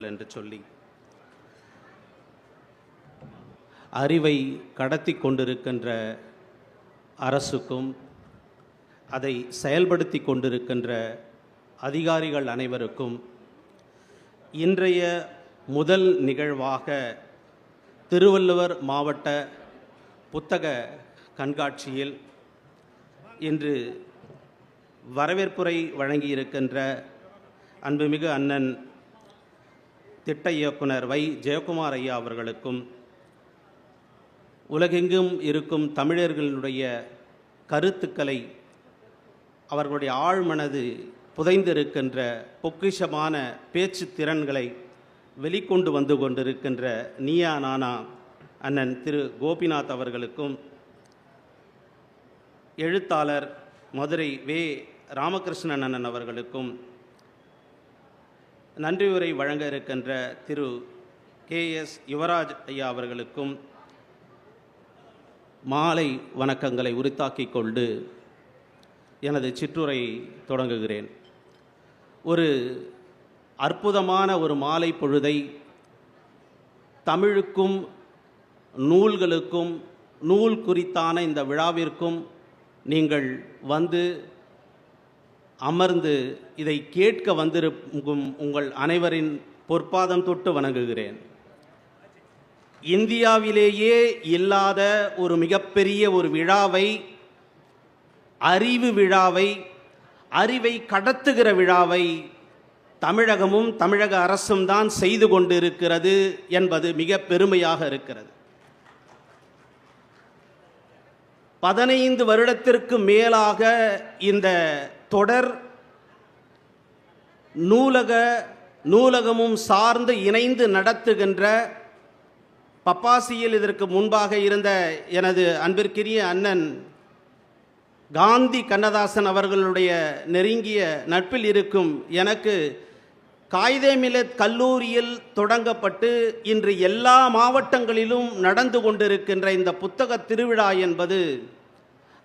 என்று சொல்லி. அறிவை கடத்தி கொண்டிருக்கின்ற அரசுக்கும் அதை செயல்படுத்தி கொண்டிருக்கின்ற அதிகாரிகள் அனைவருக்கும் இன்றைய முதல் நிகழ்வாக திருவள்ளுவர் மாவட்ட புத்தக கண்காட்சியில் இன்று வரவேற்புரை வழங்கியிருக்கின்ற அன்புமிகு அண்ணன் திட்ட இயக்குனர் வை. ஜெயக்குமார் ஐயா அவர்களுக்கும் உலகெங்கும் இருக்கும் தமிழர்களுடைய கருத்துக்களை அவர்களுடைய ஆழ்மனது புதைந்திருக்கின்ற பொக்கிஷமான பேச்சு திறன்களை வெளிக்கொண்டு வந்து கொண்டிருக்கின்ற நீயா நானா அண்ணன் திரு. கோபிநாத் அவர்களுக்கும் எழுத்தாளர் மதுரை வே. ராமகிருஷ்ணன் அண்ணன் அவர்களுக்கும் நன்றி உரை வழங்க இருக்கின்ற திரு கே எஸ் யுவராஜ் ஐயா அவர்களுக்கும் மாலை வணக்கங்களை உரித்தாக்கிக் கொண்டு எனது சிற்றுரை தொடங்குகிறேன். ஒரு அற்புதமான ஒரு மாலை பொழுதை தமிழுக்கும் நூல்களுக்கும் நூல் குறித்தான இந்த விழாவிற்கும் நீங்கள் வந்து அமர்ந்து இதை கேட்க வந்திருக்கும் உங்கள் அனைவரின் பொற்பாதம் தொட்டு வணங்குகிறேன். இந்தியாவிலேயே இல்லாத ஒரு மிகப்பெரிய ஒரு விழாவை அறிவு விழாவை அறிவை கடத்துகிற விழாவை தமிழகமும் தமிழக அரசும் தான் செய்து கொண்டிருக்கிறது என்பது மிக பெருமையாக இருக்கிறது. பதினைந்து வருடத்திற்கு மேலாக இந்த தொடர் நூலக நூலகமும் சார்ந்து இணைந்து நடத்துகின்ற பப்பாசியில் இதற்கு முன்பாக இருந்த எனது அன்பிற்கிரிய அண்ணன் காந்தி கண்ணதாசன் அவர்களுடைய நெருங்கிய நட்பில் இருக்கும் எனக்கு காயிதே கல்லூரியில் தொடங்கப்பட்டு இன்று எல்லா மாவட்டங்களிலும் நடந்து கொண்டிருக்கின்ற இந்த புத்தக திருவிழா என்பது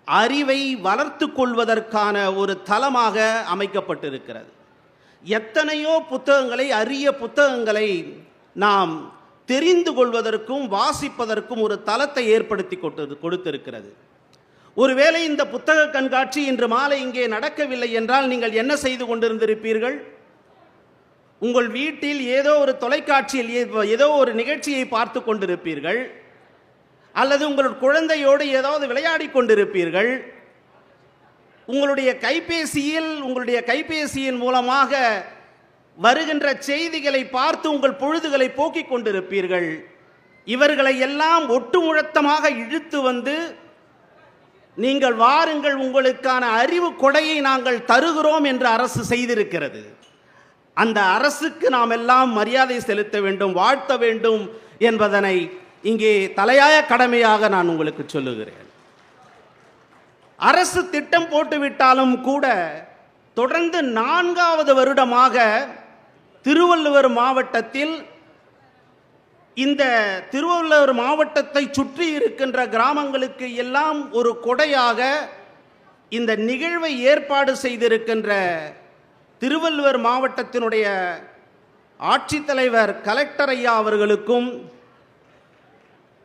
அறிவை வளர்த்து கொள்வதற்கான ஒரு தளமாக அமைக்கப்பட்டிருக்கிறது. எத்தனையோ புத்தகங்களை அரிய புத்தகங்களை நாம் தெரிந்து கொள்வதற்கும் வாசிப்பதற்கும் ஒரு தளத்தை ஏற்படுத்தி கொடுத்தது கொடுத்திருக்கிறது. ஒருவேளை இந்த புத்தக கண்காட்சி இன்று மாலை இங்கே நடக்கவில்லை என்றால் நீங்கள் என்ன செய்து கொண்டிருந்திருப்பீர்கள்? உங்கள் வீட்டில் ஏதோ ஒரு தொலைக்காட்சியில் ஏதோ ஒரு நிகழ்ச்சியை பார்த்து கொண்டிருப்பீர்கள். அல்லது உங்கள் குழந்தையோடு ஏதாவது விளையாடி கொண்டிருப்பீர்கள் உங்களுடைய கைபேசியில் உங்களுடைய கைபேசியின் மூலமாக வருகின்ற செய்திகளை பார்த்து உங்கள் பொழுதுகளை போக்கிக் கொண்டிருப்பீர்கள். இவர்களை எல்லாம் ஒட்டுமுழத்தமாக இழுத்து வந்து நீங்கள் வாருங்கள் உங்களுக்கான அறிவு கொடையை நாங்கள் தருகிறோம் என்று அரசு செய்திருக்கிறது. அந்த அரசுக்கு நாம் எல்லாம் மரியாதை செலுத்த வேண்டும் வாழ்த்த வேண்டும் என்பதனை இங்கே தலையாய கடமையாக நான் உங்களுக்கு சொல்லுகிறேன். அரசு திட்டம் போட்டுவிட்டாலும் கூட தொடர்ந்து நான்காவது வருடமாக திருவள்ளுவர் மாவட்டத்தில் இந்த திருவள்ளுவர் மாவட்டத்தை சுற்றி இருக்கின்ற கிராமங்களுக்கு எல்லாம் ஒரு கொடையாக இந்த நிகழ்வை ஏற்பாடு செய்திருக்கின்ற திருவள்ளுவர் மாவட்டத்தினுடைய ஆட்சித்தலைவர் கலெக்டர் ஐயா அவர்களுக்கும்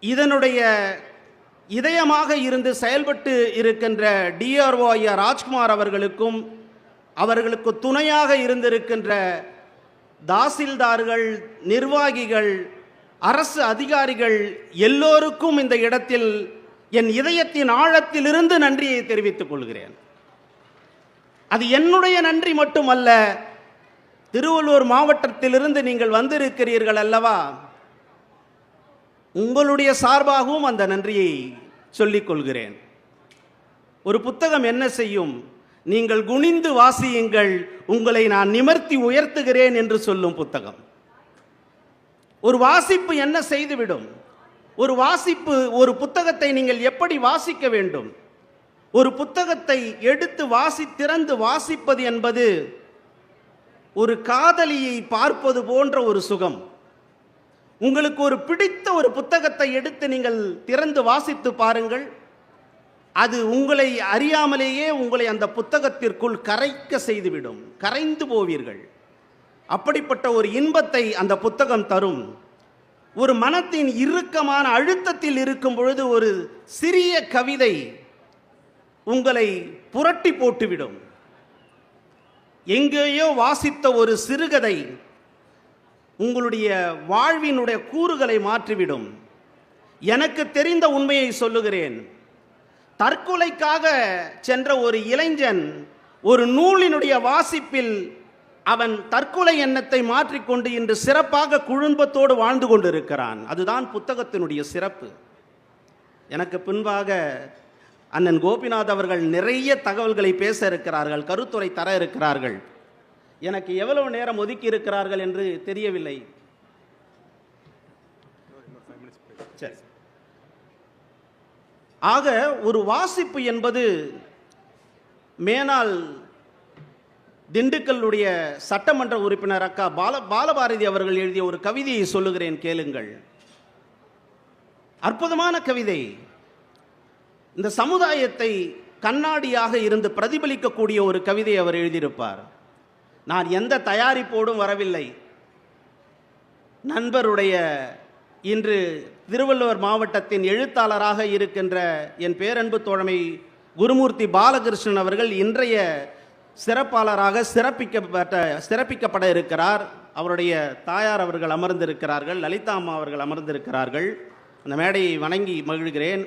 இதனுடைய இதயமாக இருந்து செயல்பட்டு இருக்கின்ற டிஆர்ஓ ஐயா ராஜ்குமார் அவர்களுக்கும் அவர்களுக்கு துணையாக இருந்திருக்கின்ற தாசில்தார்கள் நிர்வாகிகள் அரசு அதிகாரிகள் எல்லோருக்கும் இந்த இடத்தில் என் இதயத்தின் ஆழத்திலிருந்து நன்றியை தெரிவித்துக் கொள்கிறேன். அது என்னுடைய நன்றி மட்டுமல்ல திருவள்ளூர் மாவட்டத்திலிருந்து நீங்கள் வந்திருக்கிறீர்கள் அல்லவா? உங்களுடைய சார்பாகவும் அந்த நன்றியை சொல்லிக் கொள்கிறேன் ஒரு புத்தகம் என்ன செய்யும்? நீங்கள் குனிந்து வாசியுங்கள் உங்களை நான் நிமர்த்தி உயர்த்துகிறேன் என்று சொல்லும் புத்தகம். ஒரு வாசிப்பு என்ன செய்துவிடும்? ஒரு வாசிப்பு ஒரு புத்தகத்தை நீங்கள் எப்படி வாசிக்க வேண்டும்? ஒரு புத்தகத்தை எடுத்து வாசி திறந்து வாசிப்பது என்பது ஒரு காதலியை பார்ப்பது போன்ற ஒரு சுகம். உங்களுக்கு ஒரு பிடித்த ஒரு புத்தகத்தை எடுத்து நீங்கள் திறந்து வாசித்து பாருங்கள். அது உங்களை அறியாமலேயே உங்களை அந்த புத்தகத்திற்குள் கரைக்க செய்துவிடும். கரைந்து போவீர்கள். அப்படிப்பட்ட ஒரு இன்பத்தை அந்த புத்தகம் தரும். ஒரு மனத்தின் இறுக்கமான அழுத்தத்தில் இருக்கும் பொழுது ஒரு சிறிய கவிதை உங்களை புரட்டி போட்டுவிடும். எங்கேயோ வாசித்த ஒரு சிறுகதை உங்களுடைய வாழ்வினுடைய கூறுகளை மாற்றிவிடும். எனக்கு தெரிந்த உண்மையை சொல்லுகிறேன். தற்கொலைக்காக சென்ற ஒரு இளைஞன் ஒரு நூலினுடைய வாசிப்பில் அவன் தற்கொலை எண்ணத்தை மாற்றிக்கொண்டு இன்று சிறப்பாக குழும்பத்தோடு வாழ்ந்து கொண்டிருக்கிறான். அதுதான் புத்தகத்தினுடைய சிறப்பு. எனக்கு பின்பாக அண்ணன் கோபிநாத் அவர்கள் நிறைய தகவல்களை பேச இருக்கிறார்கள் கருத்துரை தர இருக்கிறார்கள். எனக்கு எவ்வளவு நேரம் ஒதுக்கி இருக்கிறார்கள் என்று தெரியவில்லை. சரி. ஆக ஒரு வாசிப்பு என்பது மேனால் திண்டுக்கல்லுடைய சட்டமன்ற உறுப்பினர் அக்கா பால பாலபாரதி அவர்கள் எழுதிய ஒரு கவிதையை சொல்லுகிறேன் கேளுங்கள். அற்புதமான கவிதை. இந்த சமுதாயத்தை கண்ணாடியாக இருந்து பிரதிபலிக்கக்கூடிய ஒரு கவிதை அவர் எழுதியிருப்பார். நான் எந்த தயாரிப்போடும் வரவில்லை. நண்பருடைய இன்று திருவள்ளுவர் மாவட்டத்தின் எழுத்தாளராக இருக்கின்ற என் பேரன்பு தோழமை குருமூர்த்தி பாலகிருஷ்ணன் அவர்கள் இன்றைய சிறப்பாளராக சிறப்பிக்கப்பட்ட சிறப்பிக்கப்பட இருக்கிறார். அவருடைய தாயார் அவர்கள் அமர்ந்திருக்கிறார்கள் லலிதா அம்மா அவர்கள் அமர்ந்திருக்கிறார்கள். அந்த மேடையை வணங்கி மகிழ்கிறேன்.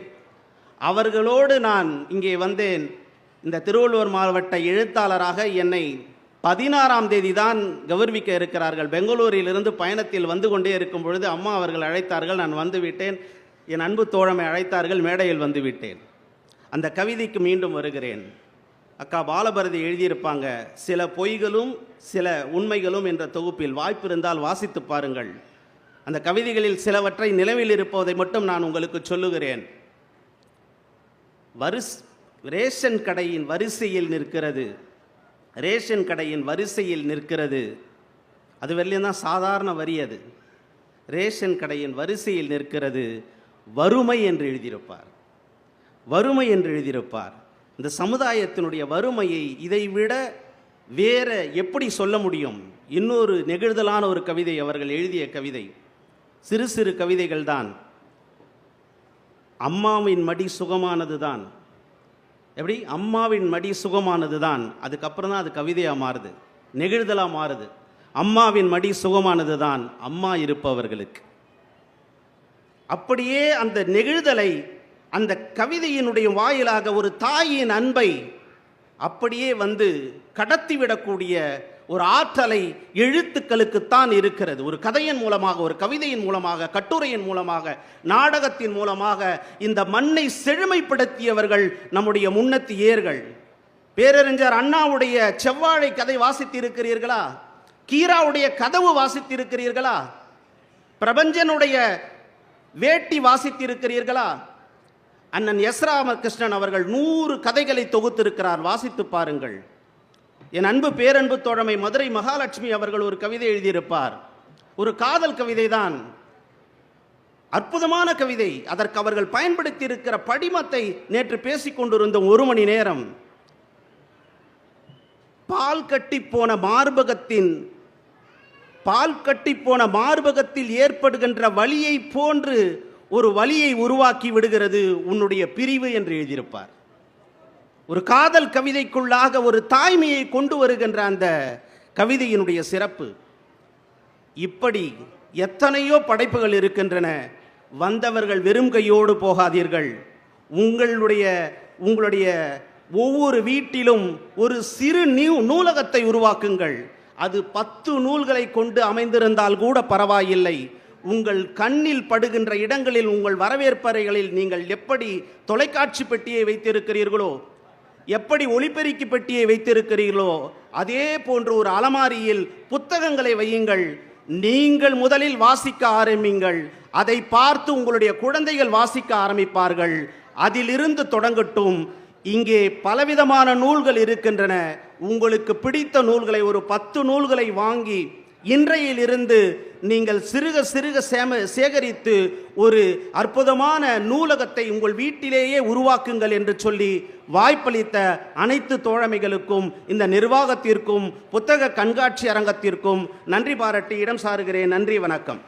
அவர்களோடு நான் இங்கே வந்தேன். இந்த திருவள்ளுவர் மாவட்ட எழுத்தாளராக என்னை பதினாறாம் தேதி தான் கௌரவிக்க இருக்கிறார்கள். பெங்களூரிலிருந்து பயணத்தில் வந்து கொண்டே இருக்கும் பொழுது அம்மா அவர்கள் அழைத்தார்கள் நான் வந்து விட்டேன். என் அன்பு தோழமை அழைத்தார்கள் மேடையில் வந்துவிட்டேன் அந்த கவிதைக்கு மீண்டும் வருகிறேன். அக்கா பாலபரதி எழுதியிருப்பாங்க சில பொய்களும் சில உண்மைகளும் என்ற தொகுப்பில் வாய்ப்பு இருந்தால் வாசித்து பாருங்கள். அந்த கவிதைகளில் சிலவற்றை நிலவில் இருப்பதை மட்டும் நான் உங்களுக்கு சொல்லுகிறேன். வரிஸ் ரேஷன் கடையின் வரிசையில் நிற்கிறது. ரேஷன் கடையின் வரிசையில் நிற்கிறது. அது வரலையும் தான் சாதாரண வரி அது. ரேஷன் கடையின் வரிசையில் நிற்கிறது. வறுமை என்று எழுதியிருப்பார். வறுமை என்று எழுதியிருப்பார். இந்த சமுதாயத்தினுடைய வறுமையை இதைவிட வேற எப்படி சொல்ல முடியும்? இன்னொரு நெகிழ்தலான ஒரு கவிதை அவர்கள் எழுதிய கவிதை. சிறு சிறு கவிதைகள் தான் அம்மாவின் மடி சுகமானது தான் எப்படி? அம்மாவின் மடி சுகமானது தான் அதுக்கப்புறம் தான் அது கவிதையாக மாறுது. நெகிழ்தலாக மாறுது. அம்மாவின் மடி சுகமானது தான் அம்மா இருப்பவர்களுக்கு. அப்படியே அந்த நெகிழ்தலை அந்த கவிதையினுடைய வாயிலாக ஒரு தாயின் அன்பை அப்படியே வந்து கடத்திவிடக்கூடிய ஒரு ஆற்றலை எழுத்துக்களுக்குத்தான் இருக்கிறது. ஒரு கதையின் மூலமாக ஒரு கவிதையின் மூலமாக கட்டுரையின் மூலமாக நாடகத்தின் மூலமாக இந்த மண்ணை செழுமைப்படுத்தியவர்கள் நம்முடைய முன்னத்தியர்கள். பேரறிஞர் அண்ணாவுடைய செவ்வாழை கதை வாசித்திருக்கிறீர்களா? கீராவுடைய கதவு வாசித்திருக்கிறீர்களா? பிரபஞ்சனுடைய வேட்டி வாசித்திருக்கிறீர்களா? அண்ணன் எஸ் ராமகிருஷ்ணன் அவர்கள் நூறு கதைகளை தொகுத்திருக்கிறார். வாசித்து பாருங்கள். என் அன்பு பேரன்பு தோழமை மதுரை மகாலட்சுமி அவர்கள் ஒரு கவிதை எழுதியிருப்பார். ஒரு காதல் கவிதை தான் அற்புதமான கவிதை. அதற்கு அவர்கள் பயன்படுத்தி இருக்கிற படிமத்தை நேற்று பேசிக்கொண்டிருந்த ஒரு மணி நேரம். பால் கட்டி போன மார்பகத்தின் பால் கட்டி போன மார்பகத்தில் ஏற்படுகின்ற வழியை போன்று ஒரு வழியை உருவாக்கி விடுகிறது உன்னுடைய பிரிவு என்று எழுதியிருப்பார். ஒரு காதல் கவிதைக்குள்ளாக ஒரு தாய்மையை கொண்டு வருகின்ற அந்த கவிதையினுடைய சிறப்பு. இப்படி எத்தனையோ படைப்புகள் இருக்கின்றன. வந்தவர்கள் வெறும் கையோடு போகாதீர்கள். உங்களுடைய உங்களுடைய ஒவ்வொரு வீட்டிலும் ஒரு சிறு நியூ நூலகத்தை உருவாக்குங்கள். அது பத்து நூல்களை கொண்டு அமைந்திருந்தால் கூட பரவாயில்லை. உங்கள் கண்ணில் படுகின்ற இடங்களில் உங்கள் வரவேற்பறைகளில் நீங்கள் எப்படி தொலைக்காட்சி பெட்டியை வைத்திருக்கிறீர்களோ எப்படி ஒளிபெருக்கி பெட்டியை வைத்திருக்கிறீர்களோ அதே போன்று ஒரு அலமாரியில் புத்தகங்களை வையுங்கள். நீங்கள் முதலில் வாசிக்க ஆரம்பிங்கள். அதை பார்த்து உங்களுடைய குழந்தைகள் வாசிக்க ஆரம்பிப்பார்கள். அதிலிருந்து தொடங்கட்டும். இங்கே பலவிதமான நூல்கள் இருக்கின்றன. உங்களுக்கு பிடித்த நூல்களை ஒரு பத்து நூல்களை வாங்கி இன்றையிலிருந்து நீங்கள் சிறுக சிறுக சேம சேகரித்து ஒரு அற்புதமான நூலகத்தை உங்கள் வீட்டிலேயே உருவாக்குங்கள் என்று சொல்லி வாய்ப்பளித்த அனைத்து தோழமைகளுக்கும் இந்த நிர்வாகத்திற்கும் புத்தக கண்காட்சி அரங்கத்திற்கும் நன்றி பாராட்டி இடம் சாருகிறேன். நன்றி வணக்கம்.